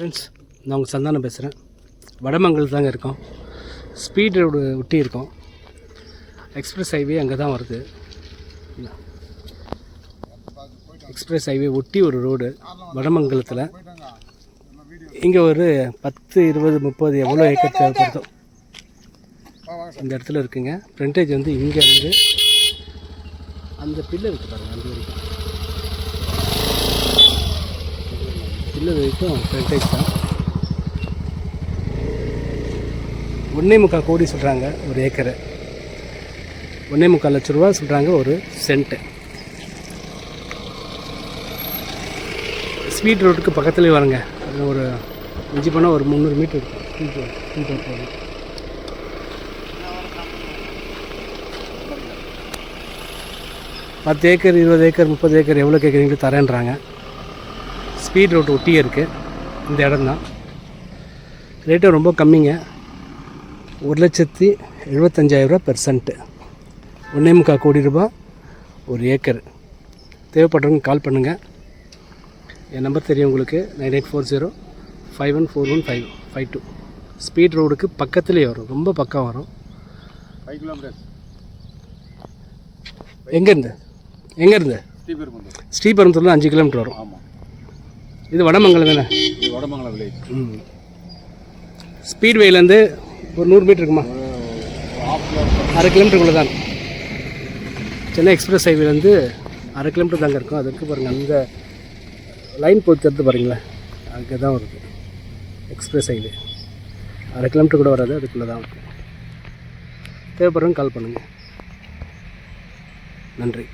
Friends நான் உங்கள் சந்தானம் பேசுகிறேன் வடமங்கல் தாங்க இருக்கோம். ஸ்பீட் ரோடு ஒட்டி இருக்கோம். எக்ஸ்பிரஸ் ஹைவே அங்கே தான் வருது. எக்ஸ்பிரஸ் ஹைவே ஒட்டி ஒரு ரோடு வடமங்கலத்தில். இங்கே ஒரு பத்து இருபது முப்பது எவ்வளோ ஏக்கர் தேவைப்படுதோ இந்த இடத்துல இருக்குங்க. ஃப்ரண்டேஜ் வந்து இங்கே வந்து அந்த பில்லு இருக்குது பாருங்கள் அந்த வரைக்கும் இல்லை வரைக்கும் ஃப்ரண்டேஜ் தான் ஒன்றே முக்கால் கோடி சொல்கிறாங்க ஒரு ஏக்கரை ஒன்றே முக்கால் லட்ச ரூபா சொல்கிறாங்க ஒரு சென்ட்டு ஸ்வீட் ரோட்டுக்கு பக்கத்துலேயே வரங்க அது ஒரு மிஞ்சி போனால் ஒரு முந்நூறு மீட்டர் இருக்கும் ஸ்வீட் ஸ்வீட் ரோட் போகுது பத்து ஏக்கர் இருபது ஏக்கர் முப்பது ஏக்கர் எவ்வளோ கேட்குறீங்களோ தரேன்றாங்க ஸ்பீட் ரோட் ஒட்டியே இருக்குது இந்த இடம் தான். ரேட்டும் ரொம்ப கம்மிங்க. ஒரு லட்சத்தி எழுபத்தஞ்சாயிரரூபா பெர் சென்ட்டு ஒன்றே முக்கால் கோடி ரூபாய் ஒரு ஏக்கர். தேவைப்படுறவங்க கால் பண்ணுங்கள் என் நம்பர் தெரியும் உங்களுக்கு. Nine eight four zero five one four one five five two. Speed ரோடுக்கு பக்கத்துலேயே வரும். ரொம்ப பக்கம் வரும். ஃபைவ் கிலோமீட்டர்ஸ் எங்கேருந்து? எங்கேருந்து? ஸ்ரீபெரும்புதூர். ஸ்ரீபெரும்புத்தூர்ல அஞ்சு கிலோமீட்டர் வரும். ஆமாம் இது வடமங்கலம் தானே? இது வடமங்கலம் வில்லேஜ். ம். ஸ்பீட்வேலேருந்து ஒரு நூறு மீட்டர் இருக்குமா? அரை கிலோமீட்டருக்குள்ளே தான். சென்னை எக்ஸ்பிரஸ் ஹைவேலேருந்து அரை கிலோமீட்டர் தாங்க இருக்கும். அதுக்கு பாருங்கள் அந்த லைன் தெரிந்து பாருங்களேன். அங்கே தான் வருது. எக்ஸ்பிரஸ் ஹைவே அரை கிலோமீட்டர் கூட வராது அதுக்குள்ளே தான் இருக்கும். தேவைப்படுறவங்க கால் பண்ணுங்கள் நன்றி.